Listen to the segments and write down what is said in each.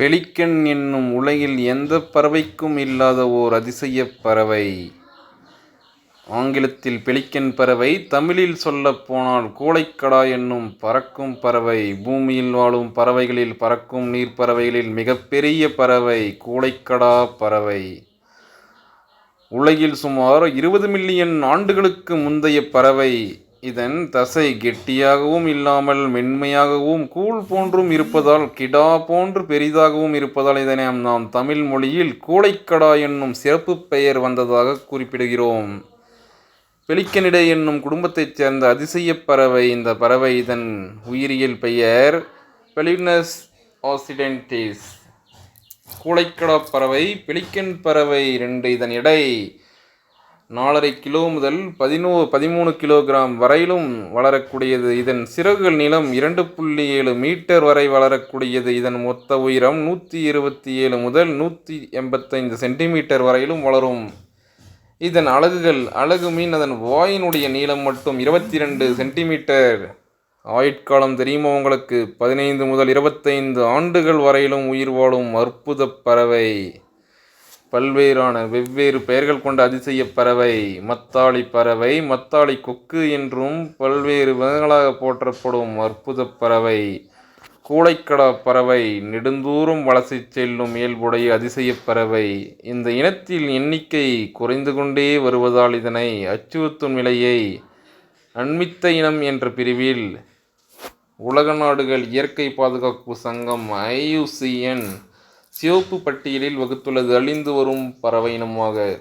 Pelican என்னும் உலகில் எந்த பறவைக்கும் இல்லாத ஓர் அதிசயப் பறவை. ஆங்கிலத்தில் பெலிக்கன் பறவை தமிழில் சொல்லப் போனால் என்னும் பறக்கும் பறவை. பூமியில் வாழும் பறவைகளில் பறக்கும் நீர்ப்பறவைகளில் மிகப்பெரிய பறவை கூளைக்கடா பறவை. உலகில் சுமார் இருபது மில்லியன் ஆண்டுகளுக்கு முந்தைய பறவை. இதன் தசை கெட்டியாகவும் இல்லாமல் மென்மையாகவும் கூழ் போன்றும் இருப்பதால் கிடா போன்று பெரிதாகவும் இருப்பதால் இதனை நாம் தமிழ் மொழியில் கூடைக்கடா என்னும் சிறப்பு பெயர் வந்ததாக குறிப்பிடுகிறோம். பெலிக்கனிடை என்னும் குடும்பத்தைச் சேர்ந்த அதிசய பறவை இந்த பறவை இதன் உயிரியல் பெயர் பெலினஸ் ஆசிடென்டிஸ் கூடைக்கடா பறவை பெலிக்கன் பறவை ரெண்டு இதன் எடை நாலரை கிலோ முதல் பதினோ பதிமூணு கிலோகிராம் வரையிலும் வளரக்கூடியது. இதன் சிறகுகள் நீளம் இரண்டு புள்ளி ஏழு மீட்டர் வரை வளரக்கூடியது. இதன் மொத்த உயரம் நூற்றி இருபத்தி ஏழு முதல் நூற்றி எண்பத்தைந்து சென்டிமீட்டர் வரையிலும் வளரும். இதன் அலகுகள் அலகு மீன் அதன் வாயினுடைய நீளம் மட்டும் இருபத்தி ரெண்டு சென்டிமீட்டர். ஆயுட்காலம் தெரியுமா உங்களுக்கு? பதினைந்து முதல் இருபத்தைந்து ஆண்டுகள் வரையிலும் உயிர் வாழும் அற்புதப் பறவை. பல்வேறான வெவ்வேறு பெயர்கள் கொண்ட அதிசய பறவை. மத்தாளி பறவை மத்தாளி கொக்கு என்றும் பல்வேறு விதங்களாகப் போற்றப்படும் அற்புதப் பறவை கூளைக்கடா பறவை. நெடுந்தூரம் வலசை செல்லும் இயல்புடைய அதிசய பறவை. இந்த இனத்தில் எண்ணிக்கை குறைந்து கொண்டே வருவதால் இதனை அச்சுறுத்தும் நிலையை அண்மித்த இனம் என்ற பிரிவில் உலக நாடுகள் இயற்கை பாதுகாப்பு சங்கம் ஐ.யு.சி.என். சிவப்பு பட்டியலில் வகுத்துள்ளது. அழிந்து வரும் பறவை இனமாக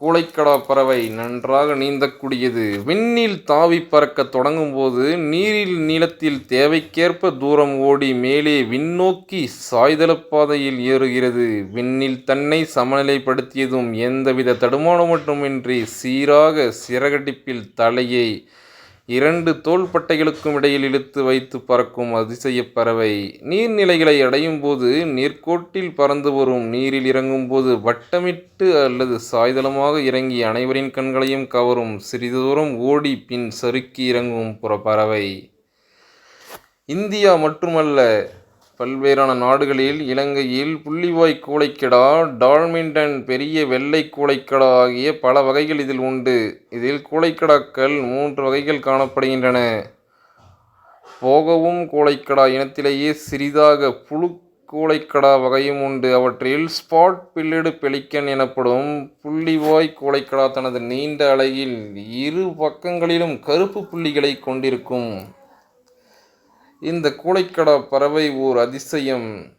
கூளைக்கடா பறவை நன்றாக நீந்தக்கூடியது. விண்ணில் தாவி பறக்கத் தொடங்கும் போது நீரில் நீளத்தில் தேவைக்கேற்ப தூரம் ஓடி மேலே விண்ணோக்கி சாய்தளப் பாதையில் ஏறுகிறது. விண்ணில் தன்னை சமநிலைப்படுத்தியதும் எந்தவித தடுமானமற்றுமின்றி சீராக சிறகடிப்பில் தலையை இரண்டு தோள்பட்டைகளுக்கும் இடையில் இழுத்து வைத்து பறக்கும் அதிசயப் பறவை. நீர்நிலைகளை அடையும் போது நீர்க்கோட்டில் பறந்து வரும். நீரில் இறங்கும் போது வட்டமிட்டு அல்லது சாய்தளமாக இறங்கி அனைவரின் கண்களையும் கவரும். சிறிது தூரம் ஓடி பின் சறுக்கி இறங்கும் புற பறவை. இந்தியா மட்டுமல்ல பல்வேறான நாடுகளில் இலங்கையில் புள்ளிவாய் கூழைக்கடா டால்மிண்டன் பெரிய வெள்ளைக் கூளைக்கடா ஆகிய பல வகைகள் இதில் உண்டு. இதில் கூளைக்கடாக்கள் மூன்று வகைகள் காணப்படுகின்றன. போகவும் கூளைக்கடா இனத்திலேயே சிறிதாக புழுக் கூளைக்கடா வகையும் உண்டு. அவற்றில் ஸ்பாட் பில்லிடு பெலிக்கன் எனப்படும் புள்ளிவாய் கூளைக்கடா தனது நீண்ட அலகில் இரு பக்கங்களிலும் கருப்பு புள்ளிகளைக் கொண்டிருக்கும். இந்த கூடைக்கடா பறவை ஓர் அதிசயம்.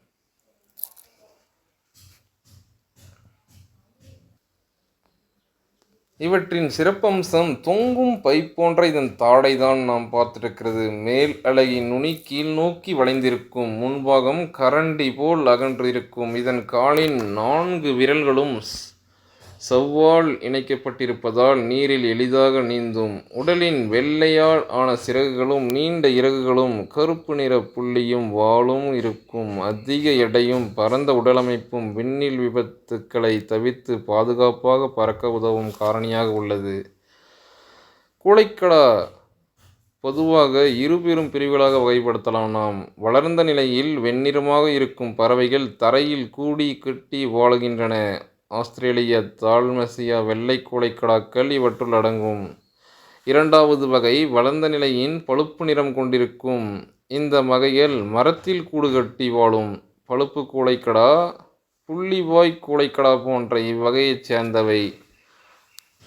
இவற்றின் சிறப்பம்சம் தொங்கும் பை போன்ற இதன் தாடை தான் நாம் பார்த்திருக்கிறது. மேல் அலகின் நுனி கீழ் நோக்கி வளைந்திருக்கும். முன்பாகம் கரண்டி போல் அகன்று இருக்கும். இதன் காலின் நான்கு விரல்களும் சவ்வால் இணைக்கப்பட்டிருப்பதால் நீரில் எளிதாக நீந்தும். உடலின் வெள்ளையால் ஆன சிறகுகளும் நீண்ட இறகுகளும் கருப்பு நிற புள்ளியும் வாலும் இருக்கும். அதிக எடையும் பரந்த உடலமைப்பும் விண்ணில் விபத்துக்களை தவிர்த்து பாதுகாப்பாக பறக்க உதவும் காரணியாக உள்ளது. கூழைக்கடா பொதுவாக இரு பெரும் பிரிவுகளாக வகைப்படுத்தலாம் நாம். வளர்ந்த நிலையில் வெண்ணிறமாக இருக்கும் பறவைகள் தரையில் கூடி கட்டி வாழுகின்றன. ஆஸ்திரேலிய தாழ்மசியா வெள்ளைக் கடாக்கள் இவற்றுள் அடங்கும். இரண்டாவது வகை வளர்ந்த நிலையின் பழுப்பு நிறம் கொண்டிருக்கும். இந்த வகையில் மரத்தில் கூடு கட்டி வாழும். பழுப்பு கூளைக்கடா புள்ளிவாய் கூளைக்கடா போன்ற இவ்வகையைச் சேர்ந்தவை.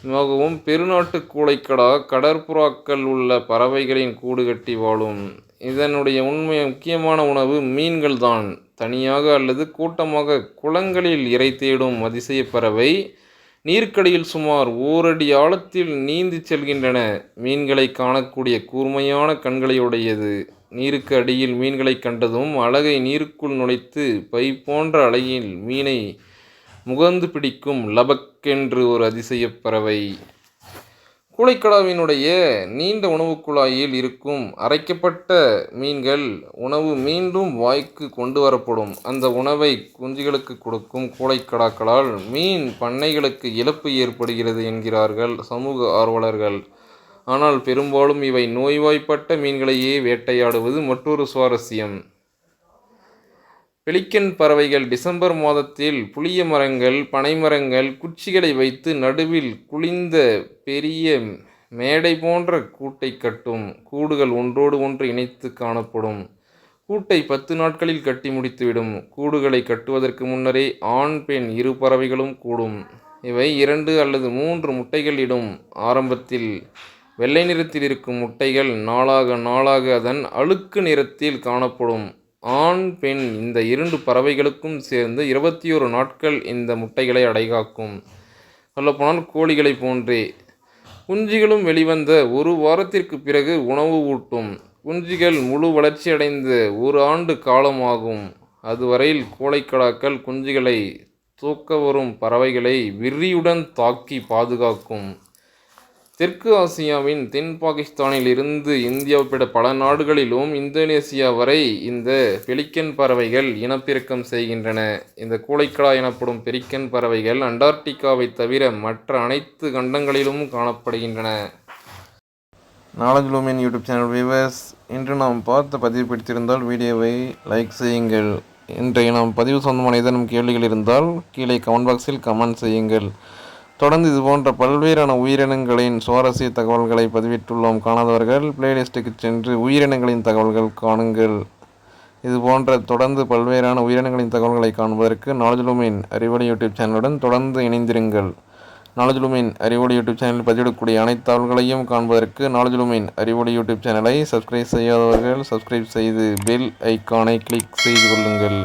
மிகவும் பெருநாட்டுக் கூளைக்கடா கடற்புறாக்கள் உள்ள பறவைகளின் கூடு கட்டி வாழும். இதனுடைய உண்மை முக்கியமான உணவு மீன்கள் தான். தனியாக அல்லது கூட்டமாக குளங்களில் இரை தேடும் அதிசயப் பறவை நீருக்கடியில் சுமார் ஓரடி ஆழத்தில் நீந்திச் செல்கின்றன. மீன்களைக் காணக்கூடிய கூர்மையான கண்களையுடையது. நீருக்கு அடியில் மீன்களைக் கண்டதும் அலகை நீருக்குள் நுழைத்து பை போன்ற அலையில் மீனை முகந்து பிடிக்கும் லபக் என்று ஓர் அதிசயப் பறவை. கூளைக்கடாவினுடைய நீண்ட உணவுக்குழாயில் இருக்கும் அரைக்கப்பட்ட மீன்கள் உணவு மீண்டும் வாய்க்கு கொண்டு வரப்படும். அந்த உணவை குஞ்சுகளுக்குக் கொடுக்கும் கூளைக்கடாக்களால் மீன் பண்ணைகளுக்கு இழப்பு ஏற்படுகிறது என்கிறார்கள் சமூக ஆர்வலர்கள். ஆனால் பெரும்பாலும் இவை நோய்வாய்ப்பட்ட மீன்களையே வேட்டையாடுவது மற்றொரு சுவாரஸ்யம். பெலிக்கன் பறவைகள் டிசம்பர் மாதத்தில் புளிய மரங்கள் பனைமரங்கள் குச்சிகளை வைத்து நடுவில் குளிர்ந்த பெரிய மேடை போன்ற கூட்டை கட்டும். கூடுகள் ஒன்றோடு ஒன்று இணைத்து காணப்படும். கூட்டை பத்து நாட்களில் கட்டி முடித்துவிடும். கூடுகளை கட்டுவதற்கு முன்னரே ஆண் பெண் இரு பறவைகளும் கூடும். இவை இரண்டு அல்லது மூன்று முட்டைகள் இடும் ஆரம்பத்தில் வெள்ளை நிறத்தில் இருக்கும் முட்டைகள் நாளாக நாளாக அதன் அழுக்கு நிறத்தில் காணப்படும். ஆண் பெண் இந்த இரண்டு பறவைகளுக்கும் சேர்ந்து இருபத்தி ஒரு நாட்கள் இந்த முட்டைகளை அடைகாக்கும். சொல்லப்போனால் கோழிகளைப் போன்றே. குஞ்சுகளும் வெளிவந்த ஒரு வாரத்திற்கு பிறகு உணவு ஊட்டும். குஞ்சுகள் முழு வளர்ச்சியடைந்த ஒரு ஆண்டு காலமாகும். அதுவரையில் கோழைக்கடாக்கள் குஞ்சுகளை தூக்க வரும் பறவைகளை விரியுடன் தாக்கி பாதுகாக்கும். தெற்கு ஆசியாவின் தென் பாகிஸ்தானில் இருந்து இந்தியா உட்பட பல நாடுகளிலும் இந்தோனேசியா வரை இந்த பெலிக்கன் பறவைகள் இனப்பெருக்கம் செய்கின்றன. இந்த கூளைக்கடா எனப்படும் பெரிக்கன் பறவைகள் அண்டார்டிகாவை தவிர மற்ற அனைத்து கண்டங்களிலும் காணப்படுகின்றன. நாலேஜ் லூமின் யூடியூப் சேனல் வியூவர்ஸ் இன்று நாம் பார்த்த பதிவு பிடித்திருந்தால் வீடியோவை லைக் செய்யுங்கள். இன்றைய நாம் பதிவு சொந்தமான ஏதேனும் கேள்விகள் இருந்தால் கீழே கமெண்ட் பாக்ஸில் கமெண்ட் செய்யுங்கள். தொடர்ந்து இது போன்ற பல்வேறான உயிரினங்களின் சுவாரஸ்ய தகவல்களை பதிவிட்டுள்ளோம். காணாதவர்கள் பிளேலிஸ்ட்டுக்கு சென்று உயிரினங்களின் தகவல்கள் காணுங்கள். இது போன்ற தொடர்ந்து பல்வேறான உயிரினங்களின் தகவல்களை காண்பதற்கு நாலேஜ்லூமின் அறிவொளி யூடியூப் சேனலுடன் தொடர்ந்து இணைந்திருங்கள். நாலேஜ்லூமின் அறிவொளி யூடியூப் சேனலில் பதிவிடக்கூடிய அனைத்து தகவல்களையும் காண்பதற்கு நாலேஜ்லூமின் அறிவொளி யூடியூப் சேனலை சப்ஸ்கிரைப் செய்யாதவர்கள் சப்ஸ்கிரைப் செய்து பெல் ஐக்கானை கிளிக் செய்து கொள்ளுங்கள்.